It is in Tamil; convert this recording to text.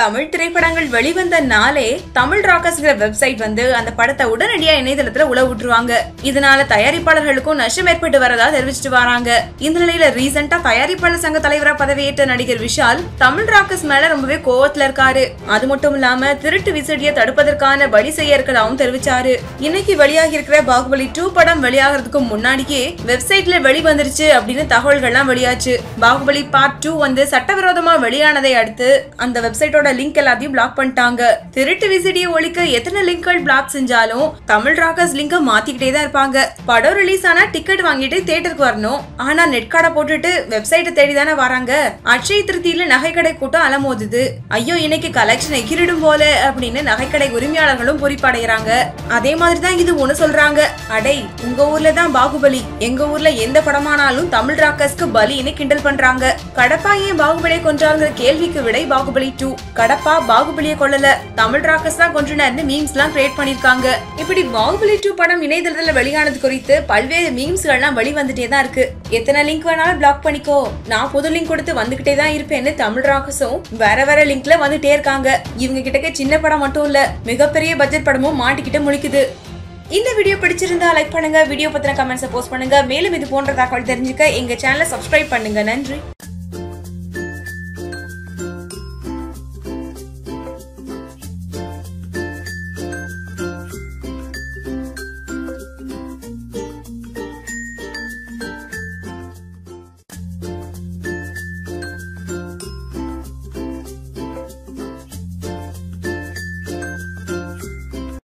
தமிழ் திரைப்படங்கள் வெளிவந்த நாளே தமிழ் ராக்கர்ஸ்ங்கிற வெப்சைட் வந்து அந்த படத்தை உடனடியா இணையதளத்துல உழவு விட்டுருவாங்க இதனால தயாரிப்பாளர்களுக்கும் நஷ்டம் ஏற்பட்டு வரதா தெரிவிச்சிட்டு வராங்க. இந்த நிலையில ரீசெண்டா தயாரிப்பாளர் சங்க தலைவரா பதவியேற்ற நடிகர் விஷால் தமிழ் ராக்கர்ஸ் மேல ரொம்பவே கோவத்துல இருக்காரு. அது மட்டும் இல்லாம திருட்டு விசடியை தடுப்பதற்கான வழி செய்ய இருக்கிறதாவும் தெரிவிச்சாரு. இன்னைக்கு வெளியாகி இருக்கிற பாகுபலி டூ படம் வெளியாகிறதுக்கு முன்னாடியே வெப்சைட்ல வெளிவந்துருச்சு அப்படின்னு தகவல்கள்லாம் வெளியாச்சு. பாகுபலி பார்ட் டூ வந்து சட்டவிரோதமா வெளியானதை அடுத்து அந்த வெப்சைட்டோட லிங்க் எல்லாத்தையும் பிளாக் பண்ணிட்டாங்க. திருட்டு விசிடியை ஒழிக்க எத்தனை லிங்க்கள் பிளாக் செஞ்சாலும் தமிழ் ராக்கர்ஸ் லிங்க மாத்திக்கிட்டே தான் இருப்பாங்க. படம் ரிலீஸ் ஆனா டிக்கெட் வாங்கிட்டு தேட்டருக்கு வரணும். ஆனா நெட் கார்டை போட்டுட்டு வெப்சைட்டை தேடி தானே வராங்க. அட்சய திருத்தியில நகைக்கடை கூட்டம் அலமோதுது. ஐயோ இன்னைக்கு கலெக்ஷன் எகிரிடும் போல அப்படின்னு நகைக்கடை உரிமையாளர்களும் பொறிப்படைகிறாங்க அதே மாதிரி தான் இது ஒண்ணு சொல்றாங்க. அடை உங்க ஊர்ல தான் பாகுபலி. எங்க ஊர்ல எந்த படமானாலும் தமிழ் ராக்கர்ஸ்க்கு பலின்னு கிண்டல் பண்றாங்க. கடப்பா ஏன் பாகுபலியை கொன்றாங்கிற கேள்விக்கு விடை பாகுபலி டூ கடப்பா பாகுபலியை கொள்ளல தமிழ் ராக்கர்ஸ் தான் கொன்றுனார்னு மீம்ஸ் எல்லாம் கிரியேட் பண்ணிருக்காங்க. இப்படி பாகுபலி டூ படம் இணையதளத்துல வெளியானது குறித்து பல்வேறு மீம்ஸ்கள்லாம் வெளிவந்துட்டே தான் இருக்கு. எத்தனை லிங்க் வேணாலும் பிளாக் பண்ணிக்கோ. நான் புது லிங்க் கொடுத்து வந்துகிட்டே தான் இருப்பேன்னு தமிழ் ராக்கர்ஸும் வேற வேற லிங்க்ல வந்துட்டே இருக்காங்க. இவங்க கிட்டக்க சின்ன படம் மட்டும் இல்ல மிகப்பெரிய பட்ஜெட் படமும் மாட்டிக்கிட்டு முழிக்குது. இந்த வீடியோ பிடிச்சிருந்தா லைக் பண்ணுங்க. வீடியோ பத்தின கமெண்ட்ஸை போஸ்ட் பண்ணுங்க. மேலும் இது போன்ற தகவல் தெரிஞ்சுக்க எங்க சேனலை சப்ஸ்கிரைப் பண்ணுங்க. நன்றி.